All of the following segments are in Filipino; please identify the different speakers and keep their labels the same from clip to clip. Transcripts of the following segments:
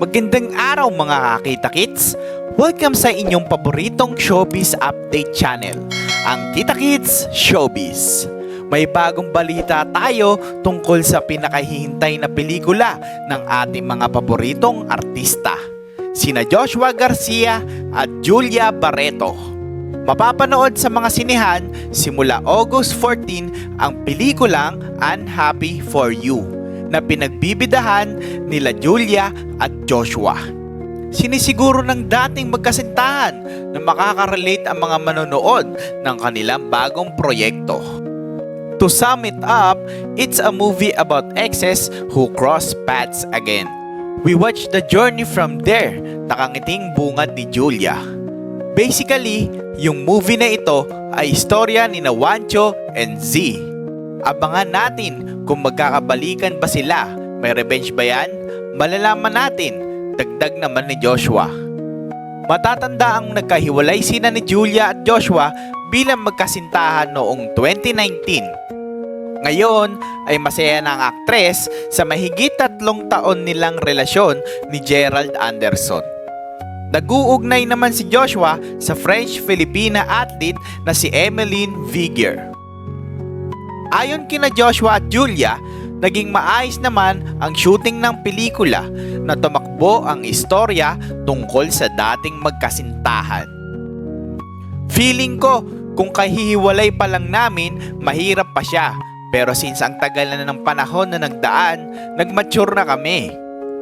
Speaker 1: Magandang araw mga kakita kits! Welcome sa inyong paboritong showbiz update channel, ang Kita Kids Showbiz. May bagong balita tayo tungkol sa pinakahihintay na pelikula ng ating mga paboritong artista, sina Joshua Garcia at Julia Barreto. Mapapanood sa mga sinihan simula August 14 ang pelikulang Unhappy for You na pinagbibidahan nila Julia at Joshua. Sinisiguro ng dating magkasintahan na makaka-relate ang mga manonood ng kanilang bagong proyekto. To sum it up, it's a movie about exes who cross paths again. We watch the journey from there, nakangiting bungad ni Julia. Basically, yung movie na ito ay istorya ni Wancho and Z. Abangan natin kung magkakabalikan ba sila. May revenge ba yan? Malalaman natin. Dagdag naman ni Joshua. Matatanda ang nagkahiwalay sina ni Julia at Joshua bilang magkasintahan noong 2019. Ngayon ay masaya na ang aktres sa mahigit tatlong taon nilang relasyon ni Gerald Anderson. Nag-uugnay naman si Joshua sa French-Filipina athlete na si Emeline Vigier. Ayon kina Joshua at Julia, naging maayos naman ang shooting ng pelikula na tumakbo ang istorya tungkol sa dating magkasintahan. Feeling ko, kung kahihiwalay pa lang namin, mahirap pa siya. Pero since ang tagal na ng panahon na nagdaan, nagmature na kami.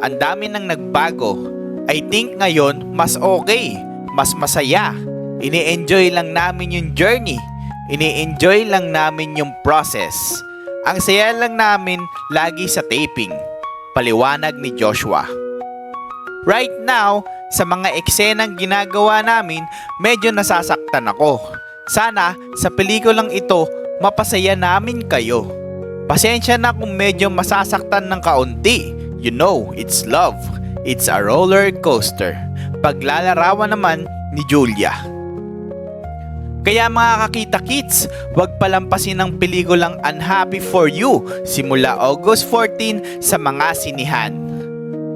Speaker 1: Ang dami nang nagbago. I think ngayon, mas okay. Mas masaya. Ini-enjoy lang namin yung journey. Ini-enjoy lang namin yung process. Ang saya lang namin lagi sa taping. Paliwanag ni Joshua. Right now, sa mga eksenang ginagawa namin, medyo nasasaktan ako. Sana sa pelikulang ito, mapasaya namin kayo. Pasensya na kung medyo masasaktan ng kaunti. You know, it's love. It's a roller coaster. Paglalarawan naman ni Julia. Kaya mga kakita kids, huwag palampasin ang pelikulang Unhappy for You simula August 14 sa mga sinihan.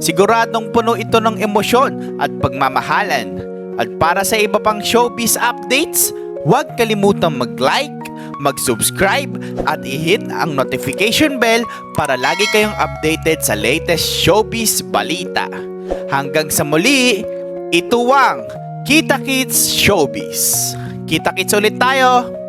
Speaker 1: Siguradong puno ito ng emosyon at pagmamahalan. At para sa iba pang showbiz updates, huwag kalimutang mag-like, mag-subscribe at i-hit ang notification bell para lagi kayong updated sa latest showbiz balita. Hanggang sa muli, ito ang Kita Kids Showbiz. Kita Kids ulit tayo!